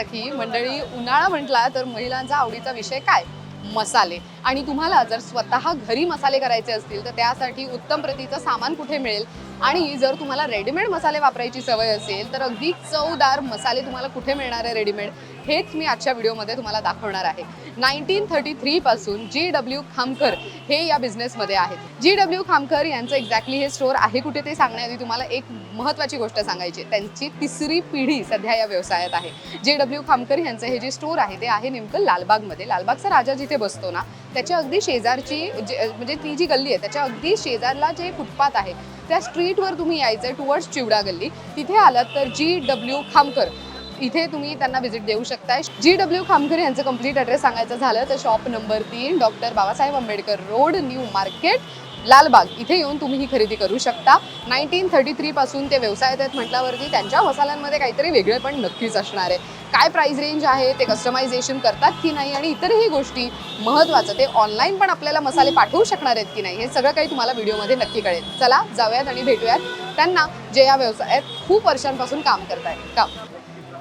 सखी मंडळी उन्हाळा म्हटला तर महिलांचा आवडीचा विषय काय? मसाले. आणि तुम्हाला जर स्वतः घरी मसाले करायचे असतील तर त्यासाठी उत्तम प्रतीचं सामान कुठे मिळेल? आणि जर तुम्हाला रेडीमेड मसाले वापरायची सवय असेल तर अगदी चवदार मसाले तुम्हाला कुठे मिळणार आहे रेडीमेड? हेच मी आजच्या व्हिडिओमध्ये तुम्हाला दाखवणार आहे. नाईन्टीन थर्टी थ्रीपासून जी डब्ल्यू खामकर हे या बिझनेसमध्ये आहेत. जी डब्ल्यू खामकर यांचं एक्झॅक्टली हे स्टोअर आहे कुठे ते सांगण्याआधी तुम्हाला एक महत्त्वाची गोष्ट सांगायची त्यांची तिसरी पिढी सध्या या व्यवसायात आहे. जे डब्ल्यू खामकर यांचं हे जे स्टोअर आहे ते आहे नेमकं लालबागमध्ये. लालबागचा राजा जिथे बसतो ना त्याच्या अगदी शेजारची जे म्हणजे ती जी गल्ली आहे त्याच्या अगदी शेजारला जे फुटपाथ आहे त्या स्ट्रीटवर तुम्ही यायचं आहे टुवर्ड्स चिवडा गल्ली. तिथे आलात तर जी डब्ल्यू खामकर इथे तुम्ही त्यांना व्हिजिट देऊ शकताय. जी डब्ल्यू खामकर यांचं कंप्लीट ॲड्रेस सांगायचं झालं तर शॉप नंबर तीन doctor Babasaheb Ambedkar road new market Lalbaug. इथे येऊन तुम्ही ही खरेदी करू शकता. नाईन्टीन थर्टी थ्री पासून ते व्यवसायात आहेत म्हटल्यावरती त्यांच्या मसाल्यांमध्ये काहीतरी वेगळे पण नक्कीच असणार आहे. काय प्राईस रेंज आहे ते कस्टमायझेशन करतात की नाही आणि इतरही गोष्टी महत्त्वाचं ते ऑनलाईन पण आपल्याला मसाले पाठवू शकणार आहेत की नाही हे सगळं काही तुम्हाला व्हिडिओमध्ये नक्की कळेल. चला जाऊयात आणि भेटूयात. त्यांना जे या व्यवसायात खूप वर्षांपासून काम करत आहेत काम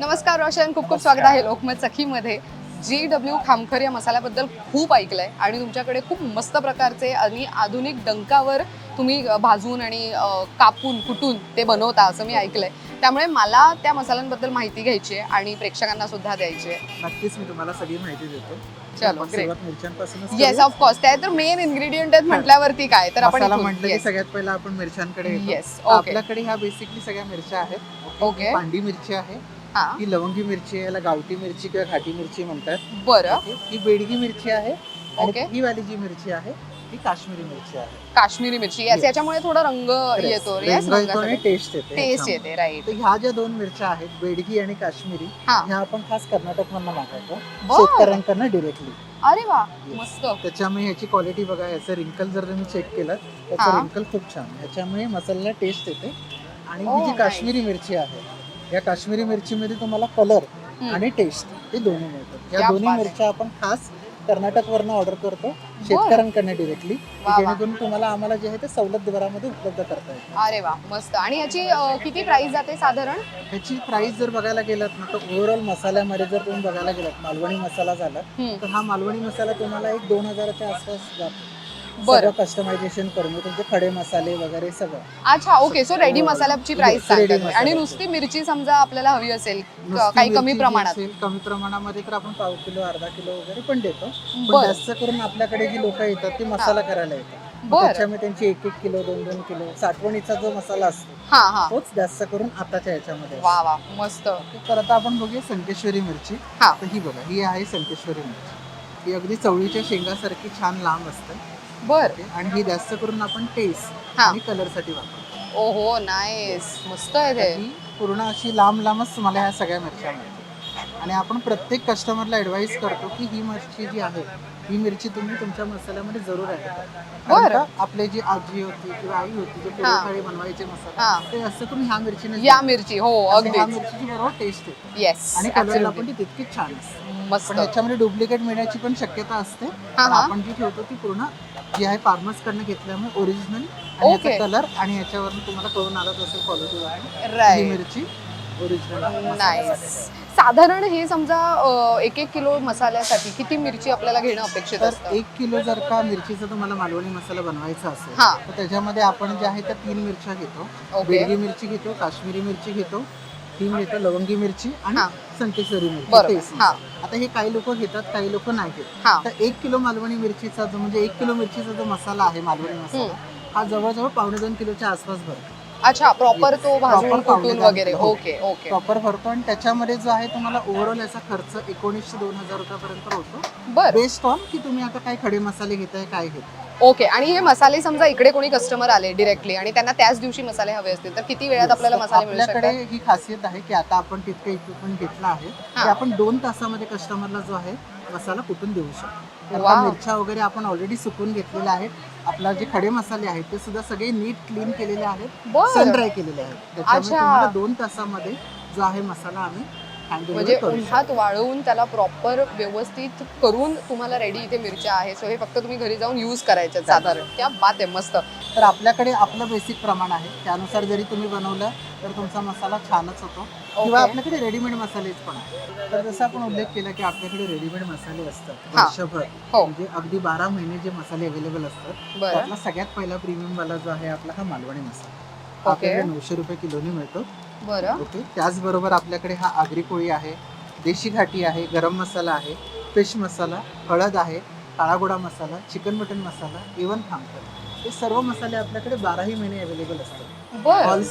नमस्कार रोशन खूप खूप स्वागत आहे लोकमत सखीमध्ये. जी डब्ल्यू खामकर या मसाल्याबद्दल खूप ऐकलंय आणि तुमच्याकडे खूप मस्त प्रकारचे आणि आधुनिक डंकावर तुम्ही भाजून आणि कापून कुटून ते बनवता असं मी ऐकलंय. त्यामुळे मला त्या मसाल्यांबद्दल माहिती घ्यायची आहे आणि प्रेक्षकांना सुद्धा द्यायची आहे. नक्कीच मी तुम्हाला सगळी माहिती देतो. चलो, येस करू. ऑफकोर्स त्या तर मेन इन्ग्रेडियंट आहेत म्हटल्यावरती काय? तर आपण म्हटलं की. सगळ्यात पहिला आपण मिरच्यांकडे okay. आपल्याकडे ह्या बेसिकली सगळ्या मिरच्या आहेत. ओके पांडी मिरची आहे हा ही लवंगी मिरची आहे याला गावठी मिरची किंवा घाटी मिरची म्हणतात बरं. ही बेडगी मिरची आहे. आणि ही वाली जी मिरची आहे ही काश्मीरी मिरची आहे काश्मीरी मिरची. याच्यामुळे थोडा रंग येतो टेस्ट येते टेस्ट. येते राईट तर ह्या ज्या दोन मिरच्या आहेत बेडगी आणि काश्मीरी हा ह्या आपण खास कर्नाटक मधनं मागवतो बरं. शेतकऱ्यांकडनं डिरेक्टली अरे वा Yes. मस्त त्याच्यामुळे ह्याची क्वालिटी बघा याचं रिंकल जर तुम्ही चेक केलं हा. त्याचं रिंकल खूप छान ह्याच्यामुळे मसाल्याला टेस्ट येते आणि Oh, ही जी nice. काश्मीरी मिरची आहे या काश्मीरी मिरचीमध्ये तुम्हाला कलर. आणि टेस्ट हे दोन्ही मिळतात या दोन्ही. मिरच्या आपण खास कर्नाटक वरनं ऑर्डर करतो शेतकऱ्यांकडनं डिरेक्टली. जेणेकरून तुम्हाला आम्हाला जे आहे ते सवलत दरामध्ये उपलब्ध करता येईल अरे वा मस्त आणि याची किती प्राइस जाते साधारण ह्याची प्राइस जर बघायला गेलात ना तर ओव्हरऑल मसाल्यामध्ये जर तुम्ही बघायला गेलात मालवणी मसाला झाला. तर हा मालवणी मसाला तुम्हाला एक दोन हजाराच्या आसपास जातो बरं. सगळं कस्टमायझेशन करून तुमचे खडे मसाले वगैरे सगळं. अच्छा ओके सो रेडी मसाल्याची प्राइस Yes, ready सांगतात. आणि. नुसती मिरची समजा आपल्याला हवी असेल क- नुसती काही कमी मिरची जी प्रमाणात. असेल, कमी प्रमाणामध्ये तर आपण पाव किलो अर्धा किलो वगैरे पण देतो. पण बरं. जास्त करून आपल्याकडे जी लोक येतात ते मसाला करायला येतात. मग बरं. त्याच्यामध्ये त्यांची एक एक किलो दोन दोन किलो साठवणीचा जो मसाला असतो हा हा. तोच जास्त करून आताच्या याच्यामध्ये वा वा. मस्त. असतो. तर आता आपण बघूया संकेश्वरी मिरची. हा. तर ही बघा ही आहे संकेश्वरी मिरची. ही अगदी चवळीच्या शेंगासारखी छान लांब असते. बर? आणि ही जास्त करून आपण टेस्ट हा. आणि कलरसाठी वापरतो. ओहो नाईस मस्त आहे ते. ही पूर्ण अशी लांब लांबच तुम्हाला ह्या सगळ्या मिरच्या मिळतील. आणि आपण प्रत्येक कस्टमरला ऍडवाइस करतो की ही मिरची जी आहे ही मिरची तुम्ही तुमच्या मसाल्यामध्ये जरूर ऍड करा. कारण बरं. का आपले जी आजी होती किंवा आई होती जे हा. पुरणपोळी बनवायचे हा. मसाला ते असं करून ह्या मिरचीने या मिरची हो ह्या अगदीच. मिरचीची बरोबर टेस्ट येते येस आणि कलरला पण ती तितकीच छान असते. मस्त. याच्यामध्ये डुप्लिकेट मिळण्याची पण शक्यता असते. हा, पण हा. आपण जी ठेवतो ती पूर्ण जी आहे फार्मर्स कडनं घेतल्यामुळे ओरिजिनल Okay. आणि याचा कलर आणि याच्यावरून तुम्हाला कळून आलाच असेल क्वालिटी ही राईट मिरची ओरिजिनल नाईस साधारण हे समजा अ, एक एक किलो मसाल्यासाठी किती मिरची आपल्याला घेणं अपेक्षित तर असतं? एक किलो जर का मिरचीचा तुम्हाला मालवणी मसाला बनवायचा असेल हा. तर त्याच्यामध्ये आपण जे आहे त्या तीन मिरच्या घेतो. ओके बेडगी मिरची घेतो काश्मीरी मिरची घेतो तीन घेतो लवंगी मिरची आणि हा. संकेश्वरी मिरची. हा. आता हे काही लोक घेतात काही लोक नाही घेत. हा. तर एक किलो मालवणी मिरचीचा जो म्हणजे एक किलो मिरचीचा जो मसाला आहे मालवणी मसाला हा जवळजवळ पावणे दोन किलोच्या आसपास भरतो. अच्छा प्रॉपर तो भाजून Proper कुटून वगैरे. ओके ओके प्रॉपर भरतो आणि त्याच्यामध्ये जो आहे तुम्हाला ओव्हरऑल याचा खर्च एकोणीसशे दोन हजार रुपयापर्यंत होतो. बर. बेस्ट ऑन की तुम्ही आता काय खडे मसाले घेताय काय घेताय. ओके आणि हे मसाले समजा इकडे कोणी कस्टमर आले डिरेक्टली आणि त्यांना त्याच दिवशी मसाले हवे असतील तर किती वेळात आपल्याला मसाले मिळू आपल्याकडे शकतात? ही खासियत आहे की आता आपण तितकं इक्विपमेंट घेतलं आहे. हा. की आपण दोन तासामध्ये कस्टमरला जो आहे मसाला कुठून देऊ शकतो. आता मिरच्या वगैरे आपण ऑलरेडी सुकून घेतलेल्या आहेत. आपला जे खडे मसाले आहेत ते सुद्धा सगळे नीट क्लीन केलेले आहेत. सन ड्राय केलेले आहेत. त्याच्यामुळे. तुम्हाला दोन तासामध्ये जो आहे मसाला आम्ही म्हणजे. उन्हात वाळवून त्याला प्रॉपर व्यवस्थित करून तुम्हाला रेडी इथे मिरच्या आहे सो हे फक्त तुम्ही घरी जाऊन यूज करायचे साधारण. त्या बात आहे मस्त. तर आपल्याकडे आपलं बेसिक प्रमाण आहे. त्यानुसार जरी तुम्ही बनवलं तर तुमचा मसाला छानच होतो. किंवा. आपल्याकडे रेडीमेड मसालेच पण. आहे तर जसं आपण उल्लेख केला की आपल्याकडे रेडीमेड मसाले असतात. हा. वर्षभर. हो. म्हणजे अगदी बारा महिने जे मसाले अवेलेबल असतात बरं. त्यातला सगळ्यात पहिला प्रीमियम वाला जो आहे आपला हा मालवणी मसाला. आपल्याकडे नऊशे रुपये किलोनी मिळतो. बरं. ओके त्याचबरोबर आपल्याकडे हा आगरी पोळी आहे देशी घाटी आहे गरम मसाला आहे फिश मसाला हळद आहे काळा गोडा masala chicken mutton masala even थांबकर. हे सर्व मसाले आपल्याकडे बाराही महिने अवेलेबल असतात. बरं. ऑल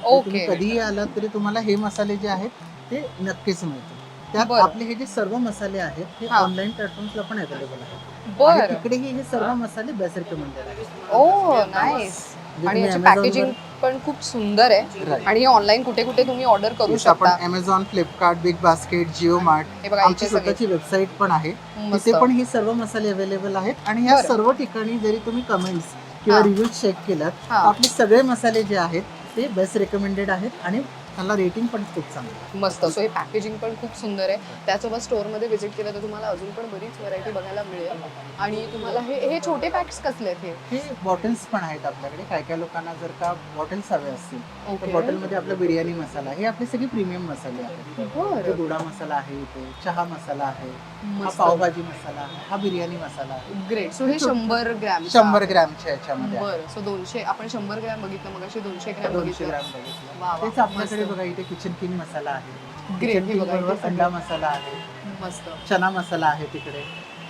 सीझन ओके तुम्ही कधीही आलात तरी तुम्हाला हे मसाले जे आहेत ते नक्कीच मिळतील. त्यात बरं. आपले हे जे सर्व मसाले आहेत हे हा. ऑनलाईन प्लॅटफॉर्मला पण अवेलेबल आहेत. आणि बरं तिकडेही हे सर्व मसाले बेस्ट रिकमेंडेड आहेत. ओ नाईस म्हणजे आणि तुम्ही याची Amazon पॅकेजिंग पण खूप सुंदर आहे. Right. आणि ऑनलाईन कुठे कुठे तुम्ही ऑर्डर करू Yes, आपण शकता. Amazon Flipkart big basket Jio mart हे बघा आमची इथे सगळे. स्वतःची वेबसाईट पण आहे. मस्त. तिथे पण ही सर्व मसाले अवेलेबल आहेत. आणि ह्या बरं. सर्व ठिकाणी जरी तुम्ही कमेंट्स किंवा हा. रिव्ह्यूज चेक केलात तर हा. आपले सगळे मसाले जे आहेत ते बेस्ट रेकमेंडेड आहेत आणि त्याला रेटिंग पण खूप चांगलं. मस्त. सो हे पॅकेजिंग पण खूप सुंदर आहे. त्यासोबत स्टोअरमध्ये व्हिजिट केलं तर तुम्हाला अजून पण बरीच व्हरायटी बघायला मिळेल. आणि तुम्हाला हे हे छोटे पॅक्स कसले आहेत हे? हे बॉटल्स पण आहेत आपल्याकडे. काय काय लोकांना जर का बॉटल्स हवे असतील तर ओके बॉटलमध्ये आपला बिर्याणी मसाला. हे आपले सगळे प्रीमियम मसाले आहेत. इथे बरं गोडा मसाला आहे इथे चहा मसाला आहे हा मस्त. पावभाजी मसाला आहे हा बिर्याणी मसाला आहे. ग्रेट सो हे शंभर ग्रॅम शंभर ग्रॅमच्या याच्यामध्ये आहे. बरं. सो दोनशे आपण शंभर ग्रॅम बघितलं मग असे दोनशे ग्रॅम दोनशे बघितलं. ग्रॅम बघितलं. वा वा, तेच आपल्याकडे मस्त. बघा इथे किचन किंग मसाला आहे. Great, किचन हे किंग बघा, इथे बरोबर. सगळे. अंडा मसाला आहे. मस्त. चना मसाला आहे तिकडे.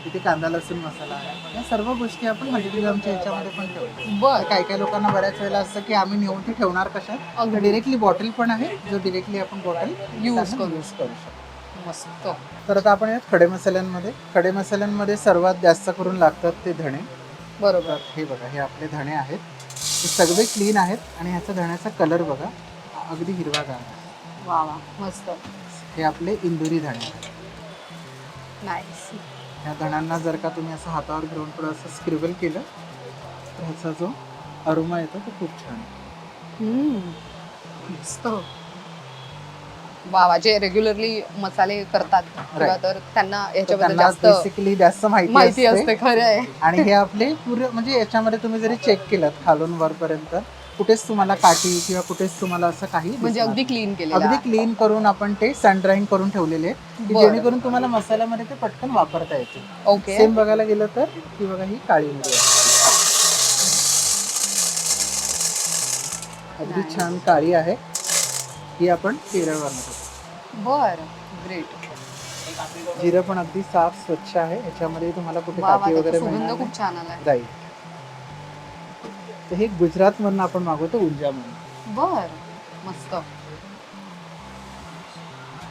तिथे कांदा लसूण मसाला आहे. या सर्व गोष्टी आपण हंड्रेड ग्रामच्या याच्यामध्ये पण ठेवतो. बर. काय काय लोकांना बऱ्याच वेळेला असतं की आम्ही नेऊन ती ठेवणार अगदी. डिरेक्टली बॉटल पण आहे जो डिरेक्टली आपण बॉटल Use करू. यूज करू शकतो. मस्त. तर आता आपण यात खडे मसाल्यांमध्ये. खडे मसाल्यांमध्ये सर्वात जास्त करून लागतात ते धणे. बरोबर. हे बघा हे आपले धणे आहेत. हे सगळे क्लीन आहेत आणि ह्याचा धण्याचा कलर बघा. अगदी हिरवागार आहे. वा वा मस्त. हे आपले इंदुरी धणे. आहेत नाईस ह्या धण्यांना जर का तुम्ही असं हातावर घेऊन थोडं असं स्क्रिबल केलं तर ह्याचा जो अरुमा येतो तो खूप छान आहे. मस्त. वा वा जे रेग्युलरली मसाले करतात किंवा. तर त्यांना तर याच्याबद्दल त्यांना जास्त बेसिकली जास्त माहिती माहिती असते. असते खरं आहे. आणि हे आपले पुरे म्हणजे याच्यामध्ये तुम्ही जरी चेक केलं खालून वरपर्यंत कुठेच तुम्हाला काठी किंवा कुठेच तुम्हाला असं काही म्हणजे दिसणार अगदी. क्लीन केलेलं अगदी. क्लीन करून आपण ते सन ड्राईंग करून ठेवलेले आहेत की बरं. जेणेकरून तुम्हाला मसाल्यामध्ये ते पटकन वापरता येते ओके. सेम बघायला गेलं तर ही बघा ही काळी मिरी आहे. अगदी. छान काळी आहे. ही आपण केरळ बनवतो बर. ग्रेट जिरं पण अगदी साफ स्वच्छ आहे. याच्यामध्ये तुम्हाला कुठे वा वा काठी त्याचा वगैरे सुगंध मिळणार खूप छान आलाय. राईट तर हे गुजरात मधून आपण मागवतो उंजा म्हणून. बर मस्त.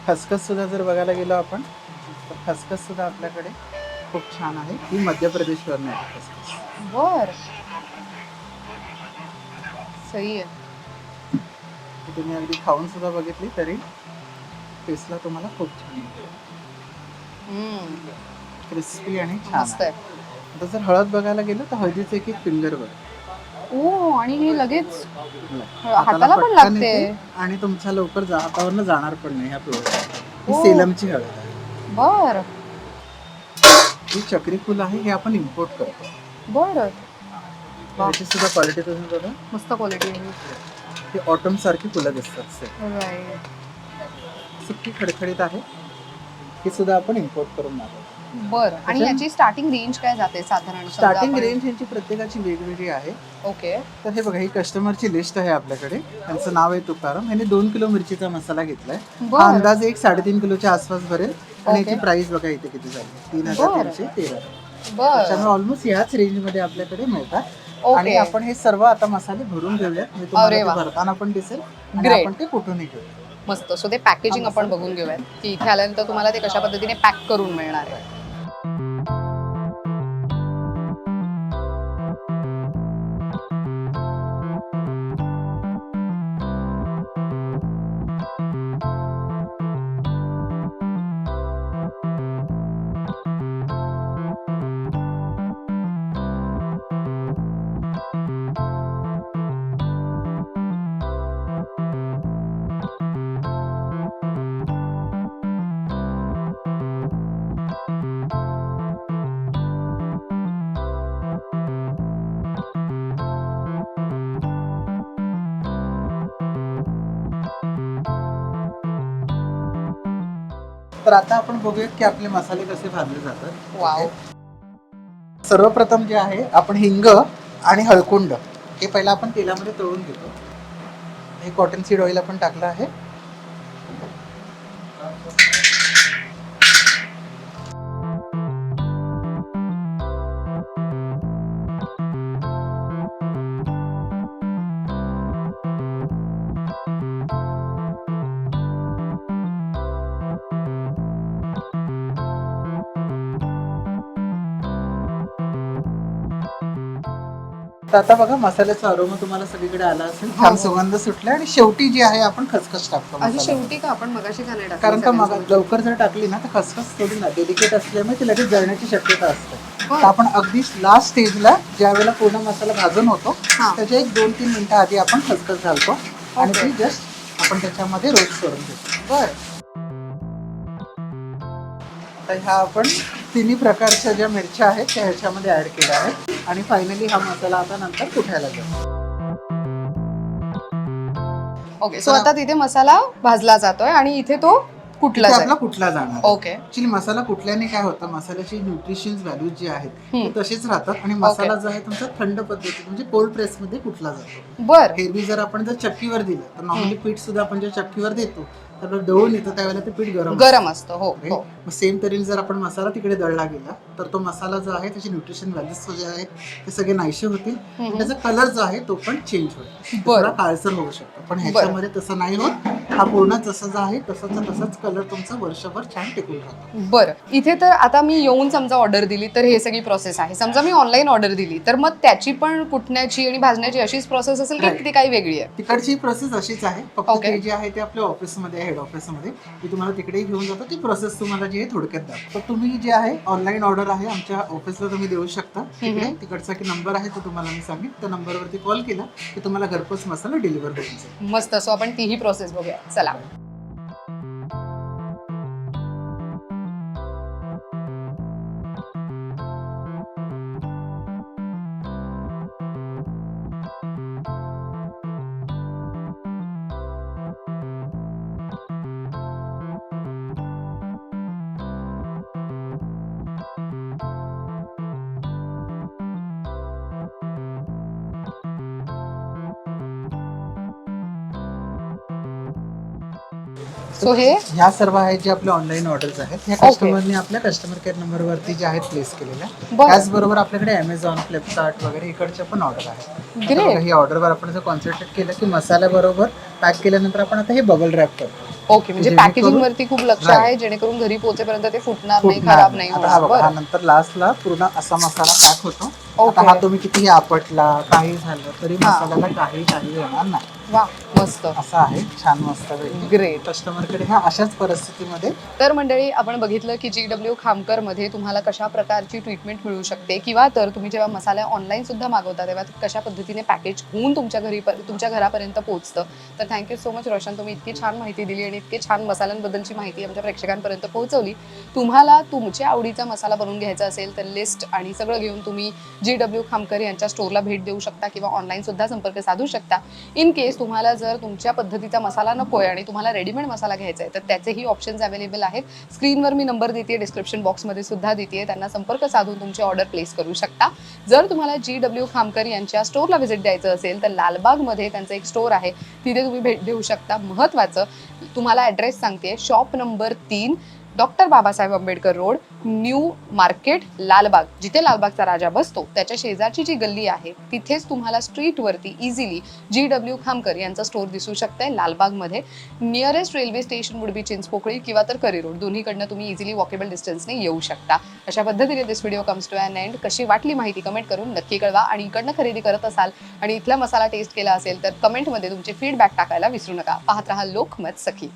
खसखस सुद्धा जर बघायला गेलो आपण तर खसखस सुद्धा आपल्याकडे खूप छान आहे. ही मध्य प्रदेशवरून आहे खसखस. बर. सही आहे. ती तुम्ही अगदी खाऊन सुद्धा बघितली तरी टेस्टला तुम्हाला खूप छान हम्म, क्रिस्पी आणि छान मस्त आहे. आहे. आता जर हळद बघायला गेलं तर हळदीचं एक एक फिंगर बघ. ओ आणि हे लगेच हाताला पण पटकन लागते. येते आणि तुमच्या लवकर जा हातावरनं जाणार पण नाही ह्या पिवळ्या ही हो. सेलमची हळद आहे. बर. ही चक्री फुल आहे हे आपण इम्पोर्ट करतो. बर. त्याची सुद्धा क्वालिटी तुम्ही बघा मस्त क्वालिटी ही ऑटम सारखी फुलं दिसतात राईट सुकी खडखडीत आहे. ही सुद्धा आपण इम्पोर्ट करून मागवतो. बर. आणि त्याच्या- याची स्टार्टिंग रेंज काय जाते साधारण समजा स्टार्टिंग आपण- रेंज यांची प्रत्येकाची वेगवेगळी आहे. ओके. तर हे बघा ही कस्टमरची लिस्ट आहे आपल्याकडे. त्यांचं नाव आहे तुकाराम. यांनी दोन किलो मिरचीचा मसाला घेतलाय. हा बर. अंदाज एक साडेतीन किलोच्या आसपास भरेल. आणि. याची प्राइस बघा इथे किती झाली. तीन हजार बरं. तीनशे तेरा. बर. त्याच्यामुळे ऑलमोस्ट ह्याच रेंजमध्ये आपल्याकडे मिळतात. आणि आपण हे सर्व आता मसाले भरून घेऊयात. तुम्हाला अरे ते वा. भरताना पण दिसेल. आणि Great. आपण ते कुठूनही घेऊया मस्त. सो ते पॅकेजिंग आपण बघून घेऊयात. की इथे आल्यानंतर तुम्हाला ते कशा पद्धतीने पॅक करून मिळणार आहे. तर आता आपण बघूया की आपले मसाले कसे भाजले जातात. वाव. सर्वप्रथम जे आहे आपण हिंग आणि हळकुंड हे पहिला आपण तेलामध्ये तळून घेतो. हे कॉटन सीड ऑइल आपण टाकलं आहे. तर आता बघा मसाल्याचा अरोमा तुम्हाला सगळीकडे आला असेल छान. सुगंध सुटला आणि शेवटी जी आहे आपण खसखस टाकतो आधी. शेवटी का आपण मगाशी का नाही कारण का मग? लवकर जर टाकली ना तर खसखस थोडी ना डेलिकेट असल्यामुळे ती लगेच जळण्याची शक्यता असते. तर आपण अगदी लास्ट स्टेजला ज्या वेळेला पूर्ण मसाला भाजून होतो हा. त्याच्या एक दोन तीन मिनिटं आधी आपण खसखस घालतो आणि. ती जस्ट आपण त्याच्यामध्ये रोस्ट करून घेतो बर तर ह्या आपण तिन्ही प्रकारच्या ज्या मिरच्या आहेत त्या ह्याच्यामध्ये ऍड केल्या आहेत. आणि फायनली हा मसाला आता नंतर कुठायला जातो ओके सो आता तिथे मसाला भाजला जातोय आणि इथे तो कुठला जाईल? आपला कुठला जाणार ओके ऍक्च्युली मसाला कुठल्याने काय होतं मसाल्याची न्यूट्रिशन व्हॅल्यूज जे आहेत हम्म. तसेच राहतात. आणि मसाला जो आहे तुमचा थंड पद्धती म्हणजे कोल्ड प्रेस मध्ये कुठला जातो. बर. एरवी जर आपण जर चक्कीवर दिलं तर नॉर्मली पीठ सुद्धा आपण जे चक्कीवर देतो तर दळून येतं त्यावेळेला ते पीठ गरम गरम असतं हो असतं. हो. मग सेम तऱ्हेने जर आपण मसाला तिकडे दळला गेला तर तो मसाला जो आहे त्याचे न्यूट्रिशन व्हॅल्यूज जे आहेत ते सगळे नाहीसे होतील. आणि त्याचा कलर जो आहे तो पण चेंज होईल. बरं. थोडा काळसर होऊ शकतो. पण ह्याच्यामध्ये तसं नाही होत. हा पूर्ण जसा जो आहे तसाचा तसाच कलर तुमचा वर्षभर छान टिकून राहतो. बरं. इथे तर आता मी येऊन समजा ऑर्डर दिली तर हे सगळी प्रोसेस आहे. समजा मी ऑनलाईन ऑर्डर दिली तर मग त्याची पण कुटण्याची आणि भाजण्याची अशीच प्रोसेस असेल की. ती काही वेगळी आहे? तिकडची प्रोसेस अशीच आहे. फक्त Okay. ते जे आहे ते आपल्या ऑफिसमध्ये हेड ऑफिसमध्ये मी तुम्हाला तिकडेही घेऊन जातो. ती प्रोसेस तुम्हाला जी आहे थोडक्यात दाखवतो. तर तुम्ही जे आहे ऑनलाईन ऑर्डर आहे आमच्या ऑफिसला तुम्ही देऊ शकता. तिकडे तिकडचा की नंबर आहे तो तुम्हाला मी सांगेन. त्या नंबरवरती कॉल केला की तुम्हाला घरपोच मसाला डिलिव्हर होऊन जाईल. मस्त. सो आपण तीही प्रोसेस बघूया. चला. सो हे ह्या सर्व आहेत जे आपले ऑनलाईन ऑर्डर्स आहेत ह्या. कस्टमरने आपल्या कस्टमर केअर नंबरवरती जे आहेत प्लेस केलेल्या बरं. त्याचबरोबर आपल्याकडे अमेझॉन फ्लिपकार्ट वगैरे इकडच्या पण ऑर्डर आहेत ही ऑर्डरवर आपण जर कॉन्सन्ट्रेट केलं की मसाल्याबरोबर पॅक केल्यानंतर आपण आता हे बबल रॅप करतो ओके म्हणजे पॅकेजिंग वरती खूप लक्ष. आहे जेणेकरून घरी पोहोचेपर्यंत ते फुटणार नाही खराब नाही. नंतर लास्टला पूर्ण असा मसाला पॅक होतो. आता हा तुम्ही कितीही आपटला काही झालं तरी. मसाल्याला काही काही होणार नाही. वा मस्त. असं आहे. छान मस्त ग्रेट कस्टमरकडे ह्या अशाच परिस्थितीमध्ये तर मंडळी आपण बघितलं की जी डब्ल्यू खामकरमध्ये तुम्हाला कशा प्रकारची ट्रीटमेंट मिळू शकते? किंवा तर तुम्ही जेव्हा मसाला ऑनलाईन सुद्धा मागवता तेव्हा कशा पद्धतीने पॅकेज होऊन तुमच्या घरी तुमच्या घरापर्यंत पोहोचतं? तर थँक्यू सो मच रोशन. तुम्ही इतकी छान माहिती दिली आणि इतकी छान मसाल्यांबद्दलची माहिती आमच्या प्रेक्षकांपर्यंत पोहोचवली. तुम्हाला तुमच्या आवडीचा मसाला बनवून घ्यायचा असेल तर लिस्ट आणि सगळं घेऊन तुम्ही जी डब्ल्यू खामकर यांच्या स्टोरला भेट देऊ शकता किंवा ऑनलाईन सुद्धा संपर्क साधू शकता. इन केस तुम्हाला जर तुमच्या पद्धतीचा मसाला नकोय आणि तुम्हाला रेडीमेड मसाला घ्यायचा आहे तर त्याचेही ऑप्शन्स अवेलेबल आहेत. स्क्रीनवर मी नंबर देते डिस्क्रिप्शन बॉक्समध्ये सुद्धा देते त्यांना संपर्क साधून तुमची ऑर्डर प्लेस करू शकता. जर तुम्हाला जी डब्ल्यू खामकर यांच्या स्टोरला व्हिजिट द्यायचं असेल तर लालबागमध्ये त्यांचं एक स्टोर आहे. तिथे तुम्ही भेट देऊ शकता. महत्त्वाचं तुम्हाला ॲड्रेस सांगते शॉप नंबर तीन doctor Babasaheb Ambedkar road new market Lalbaug. जिथे लालबागचा राजा बसतो त्याच्या शेजारची जी गल्ली आहे तिथेच तुम्हाला स्ट्रीटवरती इझिली जी डब्ल्यू खामकर यांचा स्टोर दिसू शकतंय. लालबागमध्ये nearest railway station would be Chinchpokli किंवा तर करी रोड. दोन्हीकडनं तुम्ही इझिली वॉकेबल डिस्टन्सने येऊ शकता. अशा पद्धतीने this video comes to an end कशी वाटली माहिती कमेंट करून नक्की कळवा. आणि इकडनं खरेदी करत असाल आणि इथला मसाला टेस्ट केला असेल तर कमेंटमध्ये तुमचे फीडबॅक टाकायला विसरू नका. पाहत राहा लोकमत सखी.